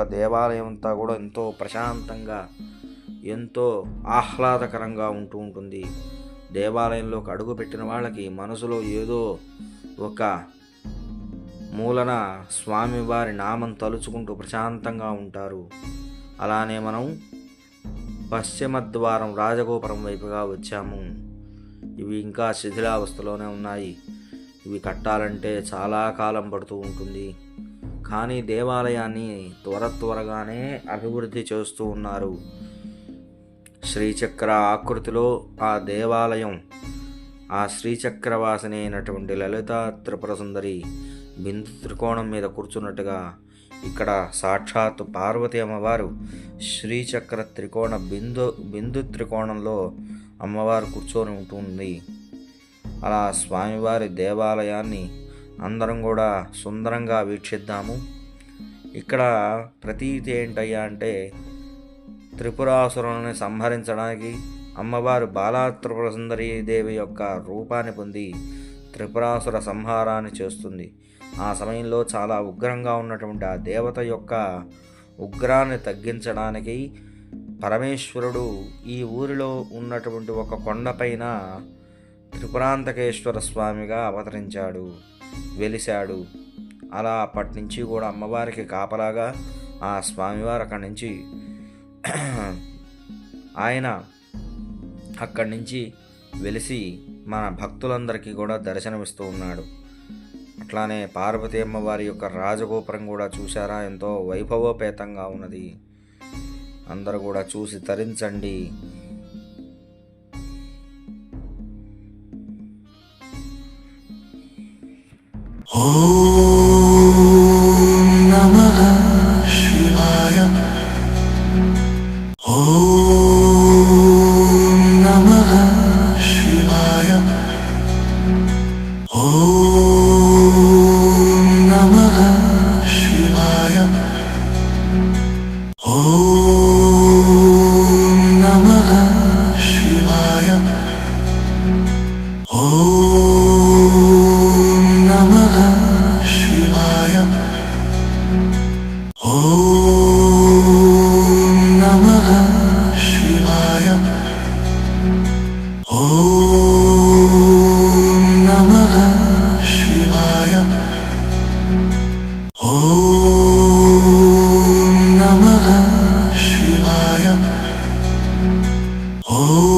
యొక్క దేవాలయం అంతా కూడా ఎంతో ప్రశాంతంగా ఎంతో ఆహ్లాదకరంగా ఉంటూ ఉంటుంది. దేవాలయంలోకి అడుగు పెట్టిన వాళ్ళకి మనసులో ఏదో ఒక మూలన స్వామివారి నామం తలుచుకుంటూ ప్రశాంతంగా ఉంటారు. అలానే మనం పశ్చిమ ద్వారం రాజగోపురం వైపుగా వచ్చాము. ఇవి ఇంకా శిథిలావస్థలోనే ఉన్నాయి. ఇవి కట్టాలంటే చాలా కాలం పడుతూ ఉంటుంది. కానీ దేవాలయాన్ని త్వర త్వరగానే అభివృద్ధి చేస్తూ ఉన్నారు. శ్రీచక్ర ఆకృతిలో ఆ దేవాలయం ఆ శ్రీచక్రవాసిని అయినటువంటి లలిత త్రిపుర సుందరి బిందు త్రికోణం మీద కూర్చున్నట్టుగా ఇక్కడ సాక్షాత్ పార్వతి అమ్మవారు శ్రీచక్ర త్రికోణ బిందు బిందు త్రికోణంలో అమ్మవారు కూర్చొని ఉంటుంది. అలా స్వామివారి దేవాలయాన్ని అందరం కూడా సుందరంగా వీక్షిద్దాము. ఇక్కడ ప్రతీతి ఏంటయ్యా అంటే త్రిపురాసురులను సంహరించడానికి అమ్మవారు బాలా త్రిపుర సుందరీ దేవి యొక్క రూపాన్ని పొంది త్రిపురాసుర సంహారాన్ని చేస్తుంది. ఆ సమయంలో చాలా ఉగ్రంగా ఉన్నటువంటి ఆ దేవత యొక్క ఉగ్రాన్ని తగ్గించడానికి పరమేశ్వరుడు ఈ ఊరిలో ఉన్నటువంటి ఒక కొండపైన త్రిపురాంతకేశ్వర స్వామిగా అవతరించాడు. వెలిశాడు. అలా అప్పటి నుంచి కూడా అమ్మవారికి కాపలాగా ఆ స్వామివారు అక్కడి నుంచి ఆయన అక్కడి నుంచి వెలిసి మన భక్తులందరికీ కూడా దర్శనమిస్తూ ఉన్నాడు. అట్లానే పార్వతీ అమ్మవారి యొక్క రాజగోపురం కూడా చూసారా ఎంతో వైభవోపేతంగా ఉన్నది. అందరూ కూడా చూసి తరించండి. Oh. Oh.